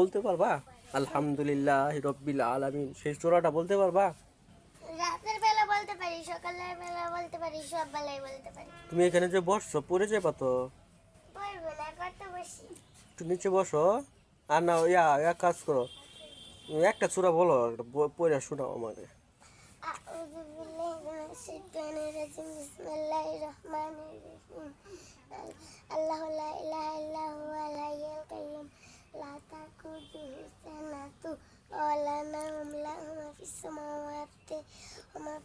বলতে পারবা আলহামদুলিল্লাহ রব্বিল আলামিন শেষ জোড়াটা বলতে পারবা রাতের বেলা বলতে পারি সকালের বেলা বলতে পারি সব বেলায় বলতে পারি তুমি এখানে যে বসছো পড়ে যাবা তো বলবো না করতে বসি একটু নিচে বসো আর না ইয়া এক কাজ করো একটা চূড়া বলো একটা ব- পড়ে শোনাও আমাকে أعوذ بالله من الشيطان الرجيم بسم الله الرحمن الرحيم الله لا إله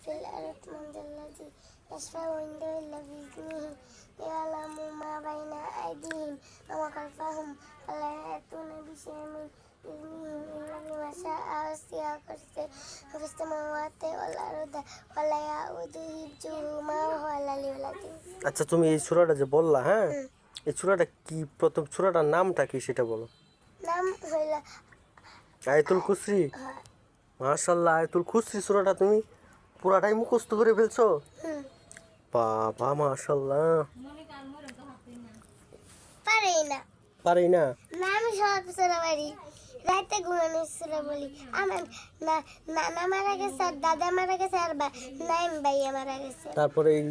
في الأرض من ذا الذي يشفع عنده إلا بإذنه يعلم ما بين أيديهم وما خلفهم ولا يأتون بشيء من علمه إلا بما شاء وسع كرسيه في السماوات والأرض ولا يؤوده حفظهما وهو العلي العظيم আচ্ছা তুমি এই চূড়াটা যে বললা হ্যাঁ এই চূড়াটা কি প্রথম চূড়াটার নামটা কি সেটা বলো নাম হইল আয়তুল খুসরি মাশাল্লাহ আয়তুল খুসরি চূড়াটা তুমি পুরাটাই মুখস্থ করে ফেলছো? বাবা মাশাল্লাহ পারি না। পারি না? না আমি সব সুরা পারি। রাতে ঘুমানো সুরা বলি। আমার না নানা মারা গেছে আর দাদা মারা গেছে আর নাইম ভাইয়া মারা গেছে। তারপরে এই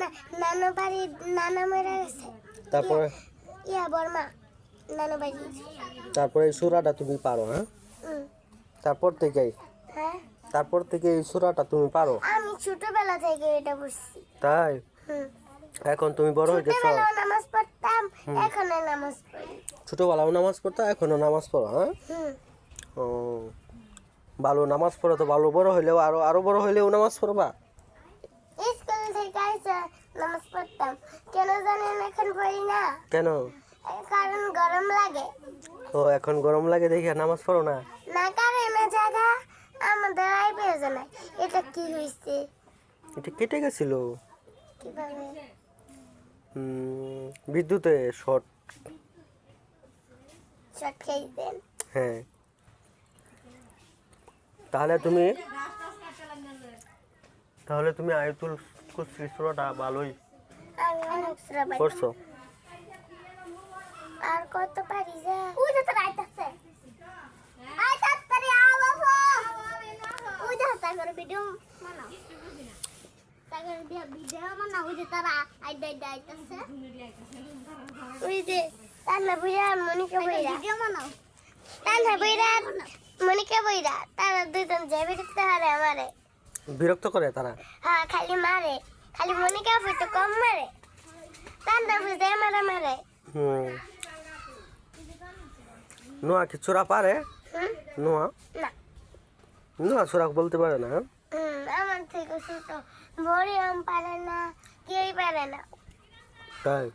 না- নানা বাড়ি নানা মারা গেছে। তারপরে ইয়া বর্মা নানা বাড়ি। তারপরে এই চূড়াটা তুমি পারো হ্যাঁ? তারপর থেকে হ্যাঁ। তারপর থেকে এই তুমি পারো। আমি ছোটবেলা থেকে এটা তাই? এখন তুমি বড় হয়ে গেছো। ছোটবেলাও নামাজ পড়তাম এখনও নামাজ পড়ি। ছোটবেলাও নামাজ পড়তো এখনও নামাজ পড়ো হ্যাঁ? ও ভালো নামাজ পড়ো তো ভালো বড় হইলেও আরও আরও বড় হইলেও নামাজ পড়বা। স্কুল থেকে আইসা নামাজ পড়তাম। কেন জানেন এখন পড়ি না? কেন? কারণ গরম লাগে। ও এখন গরম লাগে দেখে নামাজ পড়ো না? না পেয়েছে এটা কি হয়েছে এটা কেটে গেছিল। কীভাবে? বিদ্যুতে শর্ট। শর্ট খাইতেন হ্যাঁ। তাহলে তুমি তাহলে তুমি আয়তুল কুসরি সূরাটা ভালোই আমি অনেক সুরা করছ আর কত পারি যে? ওই যে তোর আইতাছে আই তাড়াতাড়ি আও বাবা ওই যে তা করে ভিডিও বানাও তা ভিডিও বানাও ওই যে তারা আই দাই দাইতাছে ওই যে তান্না বুইরা মনিকা ভিডিও বানাও তান্না বুইরা মনিকা তারা দুজন যাবে দেখতে হারে আমারে বিরক্ত করে তারা হ্যাঁ খালি মারে খালি মনিকা ফুটো কম মারে তান্না বুঝে মারে মারে হুম। নোয়া কি চোরা পারে নোয়া না। নোয়া চোরা বলতে পারে না হ্যাঁ? আমার থেকে ছোট। মরিয়ম পারে না কেউই পারে না। তাই?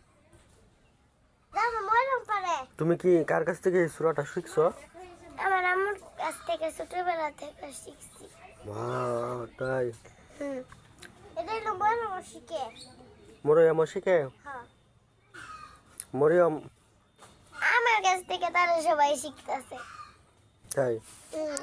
তুমি কি কার কাছ থেকে চূড়াটা শিখছো? আমার আম্মুর কাছ থেকে ছোটবেলা থেকে শিখছি। বাহ, তাই? হুম। এটা হলো মরিয়ম শিখে। মরিয়ম শিখে? হ্যাঁ। মরিয়ম আমার কাছ থেকে তারা সবাই শিখতেছে। তাই? হুম।